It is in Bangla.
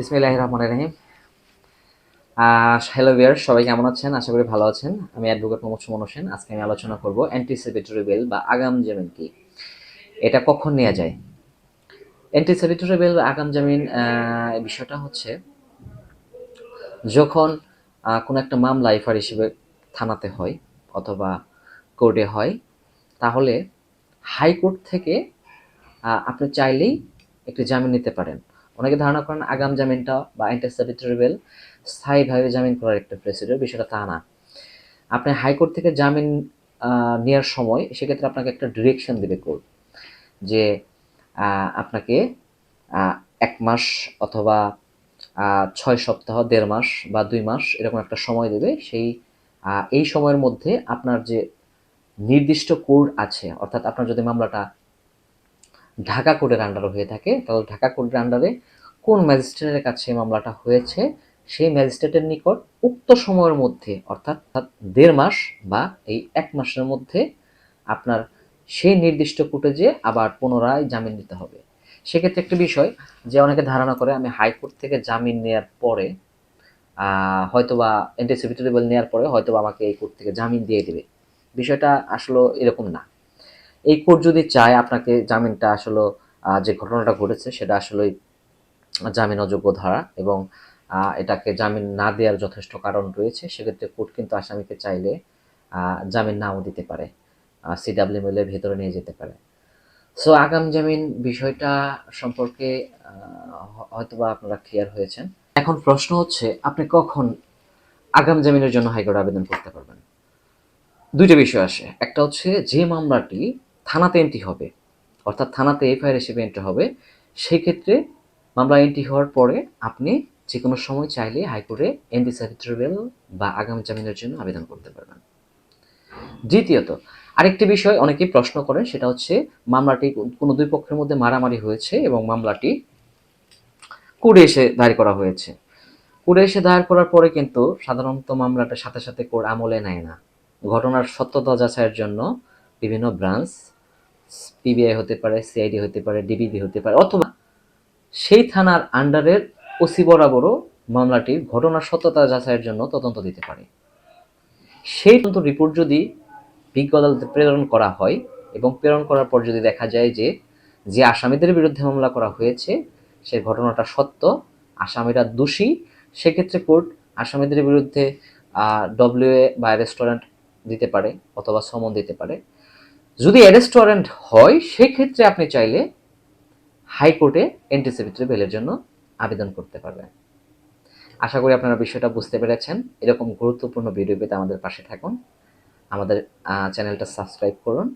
বিসমিল্লাহ রহমান রহিম। হ্যালো বিয়ার সবাই কেমন আছেন? আশা করি ভালো আছেন। আমি অ্যাডভোকেট মোহাম্মদ সুমন হোসেন। আজকে আমি আলোচনা করব অ্যান্টিসিপেটরি বেল বা আগাম জামিন কি। এটা কখন নেওয়া যায়? অ্যান্টিসিপেটরি বেল বা আগাম জামিন বিষয়টা হচ্ছে যখন কোনো একটা মামলা এফআর হিসেবে থানাতে হয় অথবা কোর্টে হয়, তাহলে হাইকোর্ট থেকে আপনি চাইলেই একটি জামিন নিতে পারেন। অনেকে ধারণা করেন আগাম জামিনটা বা অ্যান্টিসিপেটরি বেল স্থায়ীভাবে জামিন করার একটা প্রসিডিওর বিষয়টা তা না। আপনি হাইকোর্ট থেকে জামিন নেওয়ার সময় সেক্ষেত্রে আপনাকে একটা ডিরেকশন দেবে কোর্ট যে আপনাকে এক মাস অথবা ছয় সপ্তাহ, দেড় মাস বা দুই মাস এরকম একটা সময় দেবে। সেই এই সময়ের মধ্যে আপনার যে নির্দিষ্ট কোড আছে, অর্থাৎ আপনার যদি মামলাটা ঢাকা কোর্টের আন্ডারে হয়ে থাকে। তাহলে ঢাকা কোর্টের আন্ডারে কোন ম্যাজিস্ট্রেটের কাছে মামলাটা হয়েছে, সেই ম্যাজিস্ট্রেটের নিকট উক্ত সময়ের মধ্যে, অর্থাৎ দেড় মাস বা এই এক মাসের মধ্যে আপনার সেই নির্দিষ্ট কোর্টে যে আবার পুনরায় জামিন নিতে হবে। সেক্ষেত্রে একটি বিষয় যে অনেকে ধারণা করে, আমি হাইকোর্ট থেকে জামিন নেওয়ার পরে হয়তোবা অ্যান্টিসিপেটরি নেওয়ার পরে হয়তোবা আমাকে এই কোর্ট থেকে জামিন দিয়ে দেবে। বিষয়টা আসলে এরকম না। এই কোর্ট যদি চায় আপনাকে জামিনটা আসলে যে ঘটনাটা ঘটেছে সেটা আসলে জামিন অযোগ্য ধারা এবং এটাকে জামিন না দেওয়ার যথেষ্ট কারণ রয়েছে, সেক্ষেত্রে কোর্ট কিন্তু আসামিকে চাইলে জামিন নাও দিতে পারে সিডাব্লিউ এর ভেতরে নিয়ে যেতে পারে। সো আগাম জামিন বিষয়টা সম্পর্কে হয়তোবা আপনারা ক্লিয়ার হয়েছেন। এখন প্রশ্ন হচ্ছে, আপনি কখন আগাম জামিনের জন্য হাইকোর্টে আবেদন করতে পারবেন? দুইটা বিষয় আসে। একটা হচ্ছে, যে মামলাটি থানাতে এন্ট্রি হবে। অর্থাৎ থানাতে এফআইআর হিসেবে এন্ট্রি হবে। সেই ক্ষেত্রে মামলা এন্ট্রি হওয়ার পরে আপনি যে কোনো সময় চাইলে হাইকোর্টে এন্টিসার্ভিট্রিবেল বা আগামী জামিনের জন্য আবেদন করতে পারবেন। দ্বিতীয়ত, আরেকটি বিষয় অনেকেই প্রশ্ন করেন, সেটা হচ্ছে মামলাটি কোনো দুই পক্ষের মধ্যে মারামারি হয়েছে এবং মামলাটি কোর্টে এসে দায়ের করা হয়েছে। কোর্টে এসে দায়ের করার পরে কিন্তু সাধারণত মামলাটা সাথে সাথে কোর্ট আমলে নেয় না। ঘটনার সত্যতা যাচাইয়ের জন্য বিভিন্ন ব্রাঞ্চ পিবিআই হতে পারে সিআইডি হতে পারে ডিবিবি হতে পারে, অথবা সেই থানার আন্ডারের ওসি বরাবরও মামলাটির ঘটনার সত্যতা যাচাইয়ের জন্য তদন্ত দিতে পারে। সেই তদন্ত রিপোর্ট যদি বিজ্ঞ আদালতে প্রেরণ করা হয় এবং প্রেরণ করার পর যদি দেখা যায় যে যে আসামিদের বিরুদ্ধে মামলা করা হয়েছে, সে ঘটনাটা সত্য, আসামিরা দোষী, সেক্ষেত্রে কোর্ট আসামিদের বিরুদ্ধে ডব্লিউএ বা রেস্টুরেন্ট দিতে পারে অথবা সমন দিতে পারে। যদি রেস্টুরেন্ট হয়, সেক্ষেত্রে আপনি চাইলে হাইকোর্টে এন্টিসিপেটরি বেলের জন্য আবেদন করতে পারবেন। আশা করি আপনারা বিষয়টা বুঝতে পেরেছেন। এরকম গুরুত্বপূর্ণ ভিডিও পেতে আমাদের পাশে থাকুন। আমাদের চ্যানেলটা সাবস্ক্রাইব করুন।